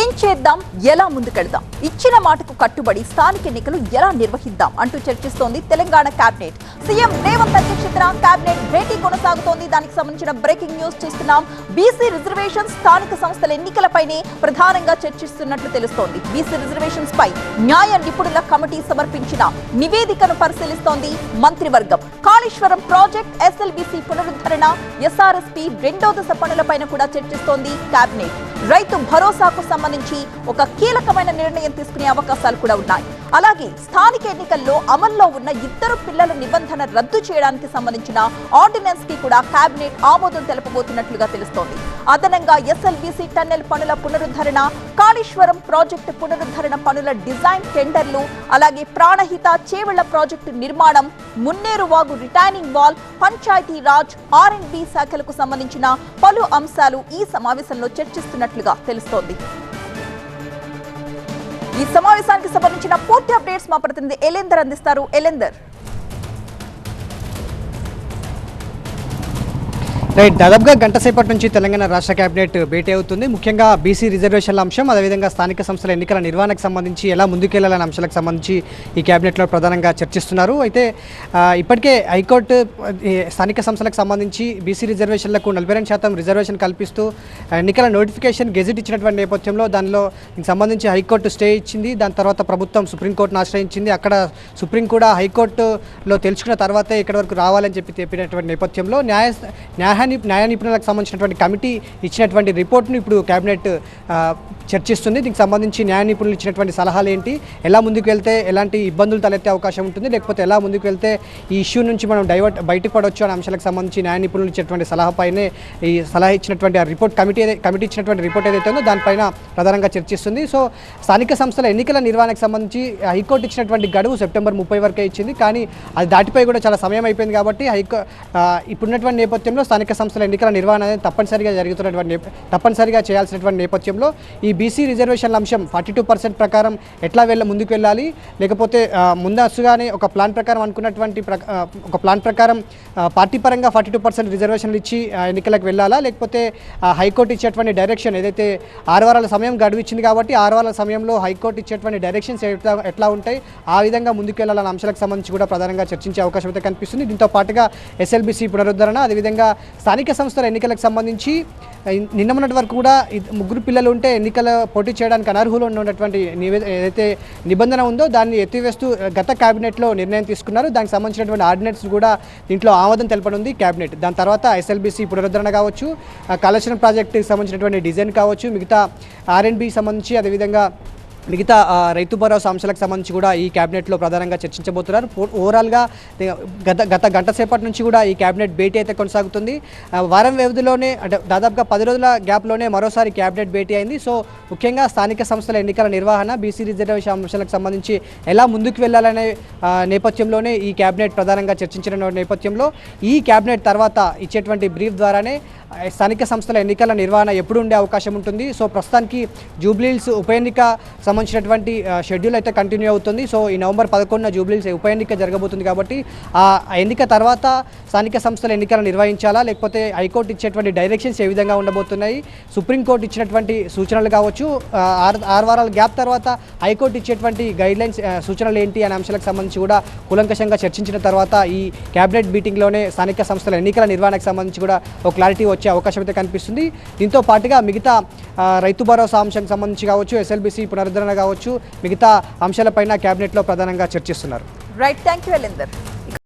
ఏం చేద్దాం? ఎలా ముందుకెళ్దాం? ఇచ్చిన మాటకు కట్టుబడి స్థానిక ఎన్నికలు ఎలా నిర్వహిద్దాం అంటూ చర్చిస్తోంది తెలంగాణ కేబినెట్ సీఎం రేవంత్ అధ్యక్షతన కేబినెట్ భేటీ కొనసాగుతోంది. దానికి సంబంధించిన బ్రేకింగ్ న్యూస్ చూస్తున్నాం. బీసీ రిజర్వేషన్ స్థానిక సంస్థల ఎన్నికలపైనే ప్రధానంగా చర్చిస్తున్నట్లు తెలుస్తోంది. బీసీ రిజర్వేషన్స్ పై న్యాయ నిపుణుల కమిటీ సమర్పించిన నివేదికను పరిశీలిస్తోంది మంత్రివర్గం. కాళేశ్వరం ప్రాజెక్ట్ ఎస్ఎల్బీసీ పునరుద్ధరణ ఎస్ఆర్ఎస్పీ రెండో దశ పనులపైన కూడా చర్చిస్తోంది కేబినెట్ రైతు భరోసాకు సంబంధించి ఒక కీలకమైన నిర్ణయం తీసుకునే అవకాశాలు కూడా ఉన్నాయి. అలాగే స్థానిక ఎన్నికల్లో అమల్లో ఉన్న ఇద్దరు పిల్లల నిబంధన రద్దు చేయడానికి సంబంధించిన ఆర్డినెన్స్కి కూడా కేబినెట్ ఆమోదం తెలపబోతున్నట్లుగా తెలుస్తోంది. అదనంగా ఎస్ఎల్బీసీ టన్నెల్ పనుల పునరుద్ధరణ కాళేశ్వరం ప్రాజెక్టు పునరుద్ధరణ పనుల డిజైన్ టెండర్లు అలాగే ప్రాణహిత చేవెళ్ళ ప్రాజెక్టు నిర్మాణం మున్నేరు వాగు retaining wall panchayat raj R and B శాఖలకు సంబంధించిన పలు అంశాలు ఈ సమావేశంలో చర్చిస్తున్నట్లుగా తెలుస్తోంది. ఈ సమావేశానికి సంబంధించిన పూర్తి అప్డేట్స్ మా ప్రతినిధి ఎలేందర్ అందిస్తారు. ఎలేందర్. రైట్ దాదాపుగా గంట సేపటి నుంచి తెలంగాణ రాష్ట్ర కేబినెట్ భేటీ అవుతుంది. ముఖ్యంగా బీసీ రిజర్వేషన్ల అంశం అదేవిధంగా స్థానిక సంస్థల ఎన్నికల నిర్వహణకు సంబంధించి ఎలా ముందుకెళ్ళాలనే అంశాలకు సంబంధించి ఈ కేబినెట్లో ప్రధానంగా చర్చిస్తున్నారు. అయితే ఇప్పటికే హైకోర్టు స్థానిక సంస్థలకు సంబంధించి బీసీ రిజర్వేషన్లకు నలభై రెండు శాతం రిజర్వేషన్ కల్పిస్తూ ఎన్నికల నోటిఫికేషన్ గెజిట్ ఇచ్చినటువంటి నేపథ్యంలో దానిలో దీనికి సంబంధించి హైకోర్టు స్టే ఇచ్చింది. దాని తర్వాత ప్రభుత్వం సుప్రీంకోర్టును ఆశ్రయించింది. అక్కడ సుప్రీం కూడా హైకోర్టులో తెలుసుకున్న తర్వాతే ఇక్కడ వరకు రావాలని చెప్పి చెప్పినటువంటి నేపథ్యంలో న్యాయ న్యాయ న్యాయ నిపుణులకు సంబంధించినటువంటి కమిటీ ఇచ్చినటువంటి రిపోర్ట్ను ఇప్పుడు కేబినెట్ చర్చిస్తుంది. దీనికి సంబంధించి న్యాయ నిపుణులు ఇచ్చినటువంటి సలహాలు ఏంటి ఎలా ముందుకు వెళ్తే ఎలాంటి ఇబ్బందులు తలెత్తే అవకాశం ఉంటుంది? లేకపోతే ఎలా ముందుకు వెళ్తే ఈ ఇష్యూ నుంచి మనం డైవర్ట్ బయటకు పడవచ్చు అనే అంశాలకు సంబంధించి న్యాయ నిపుణులు ఇచ్చినటువంటి సలహాపైనే ఈ సలహా ఇచ్చినటువంటి ఆ రిపోర్ట్ కమిటీ కమిటీ ఇచ్చినటువంటి రిపోర్ట్ ఏదైతే ఉందో దానిపైన ప్రధానంగా చర్చిస్తుంది. సో స్థానిక సంస్థల ఎన్నికల నిర్వహణకు సంబంధించి హైకోర్టు ఇచ్చినటువంటి గడువు సెప్టెంబర్ ముప్పై వరకే ఇచ్చింది. కానీ అది దాటిపోయి కూడా చాలా సమయం అయిపోయింది కాబట్టి హైకో ఇప్పుడున్నటువంటి నేపథ్యంలో స్థానిక సంస్థల ఎన్నికల నిర్వహణ అనేది తప్పనిసరిగా జరుగుతున్నటువంటి నేప- తప్పనిసరిగా చేయాల్సినటువంటి నేపథ్యంలో ఈ బీసీ రిజర్వేషన్ల అంశం ఫార్టీ టూ పర్సెంట్ ప్రకారం ఎట్లా వెళ్ళ ముందుకు వెళ్ళాలి? లేకపోతే ముందస్తుగానే ఒక ప్లాన్ ప్రకారం అనుకున్నటువంటి ప్రక- ఒక ప్లాన్ ప్రకారం పార్టీ పరంగా ఫార్టీ టూ పర్సెంట్ రిజర్వేషన్లు ఇచ్చి ఎన్నికలకు వెళ్ళాలా? లేకపోతే హైకోర్టు ఇచ్చేటువంటి డైరెక్షన్ ఏదైతే ఆరు వారాల సమయం గడువిచ్చింది కాబట్టి ఆరు వారాల సమయంలో హైకోర్టు ఇచ్చేటువంటి డైరెక్షన్స్ ఎట్లా ఎట్లా ఉంటాయి? ఆ విధంగా ముందుకు వెళ్ళాలన్న అంశాలకు సంబంధించి కూడా ప్రధానంగా చర్చించే అవకాశం అయితే కనిపిస్తుంది. దీంతో పాటుగా ఎస్ఎల్బిసి పునరుద్ధరణ అదేవిధంగా స్థానిక సంస్థల ఎన్నికలకు సంబంధించి నిన్న మొన్నటి వరకు కూడా ముగ్గురు పిల్లలు ఉంటే ఎన్నికల పోటీ చేయడానికి అనర్హులు ఉన్నటువంటి ఏదైతే నిబంధన ఉందో దాన్ని ఎత్తివేస్తూ గత కేబినెట్లో నిర్ణయం తీసుకున్నారు. దానికి సంబంధించినటువంటి ఆర్డినెన్స్ కూడా దీంట్లో ఆమోదం తెలపనుంది కేబినెట్ దాని తర్వాత ఎస్ఎల్బిసి పునరుద్ధరణ కావచ్చు కాళేశ్వరం ప్రాజెక్టుకి సంబంధించినటువంటి డిజైన్ కావచ్చు మిగతా ఆర్ఎన్బి సంబంధించి అదేవిధంగా మిగతా రైతు భరోసా అంశాలకు సంబంధించి కూడా ఈ క్యాబినెట్లో ప్రధానంగా చర్చించబోతున్నారు. ఓవరాల్గా గత గత గంట సేపటి నుంచి కూడా ఈ క్యాబినెట్ భేటీ అయితే కొనసాగుతుంది. వారం వ్యవధిలోనే అంటే దాదాపుగా పది రోజుల గ్యాప్లోనే మరోసారి క్యాబినెట్ భేటీ అయింది. సో ముఖ్యంగా స్థానిక సంస్థల ఎన్నికల నిర్వహణ బీసీ రిజర్వేషన్ అంశాలకు సంబంధించి ఎలా ముందుకు వెళ్ళాలనే నేపథ్యంలోనే ఈ క్యాబినెట్ ప్రధానంగా చర్చించిన నేపథ్యంలో ఈ క్యాబినెట్ తర్వాత ఇచ్చేటువంటి బ్రీఫ్ ద్వారానే స్థానిక సంస్థల ఎన్నికల నిర్వహణ ఎప్పుడు ఉండే అవకాశం ఉంటుంది. సో ప్రస్తుతానికి జూబ్లీల్స్ ఉప ఎన్నిక సంబంధించినటువంటి షెడ్యూల్ అయితే కంటిన్యూ అవుతుంది. సో ఈ నవంబర్ పదకొండున జూబ్లీస్ ఉప ఎన్నిక జరగబోతుంది కాబట్టి ఆ ఎన్నిక తర్వాత స్థానిక సంస్థల ఎన్నికలు నిర్వహించాలా? లేకపోతే హైకోర్టు ఇచ్చేటువంటి డైరెక్షన్స్ ఏ విధంగా ఉండబోతున్నాయి? సుప్రీంకోర్టు ఇచ్చినటువంటి సూచనలు కావచ్చు. ఆరు ఆరు వారాల గ్యాప్ తర్వాత హైకోర్టు ఇచ్చేటువంటి గైడ్లైన్స్ సూచనలు ఏంటి అనే అంశాలకు సంబంధించి కూడా కూలంకషంగా చర్చించిన తర్వాత ఈ క్యాబినెట్ మీటింగ్లోనే స్థానిక సంస్థల ఎన్నికల నిర్వహణకు సంబంధించి కూడా ఒక క్లారిటీ వచ్చే అవకాశం అయితే కనిపిస్తుంది. దీంతో పాటుగా మిగతా రైతు భరోసా అంశానికి సంబంధించి కావచ్చు ఎస్ఎల్బిసి పునరుద్ధరణ కావచ్చు. మిగతా అంశాలపైన కేబినెట్లో ప్రధానంగా చర్చిస్తున్నారు. Right thank you Elender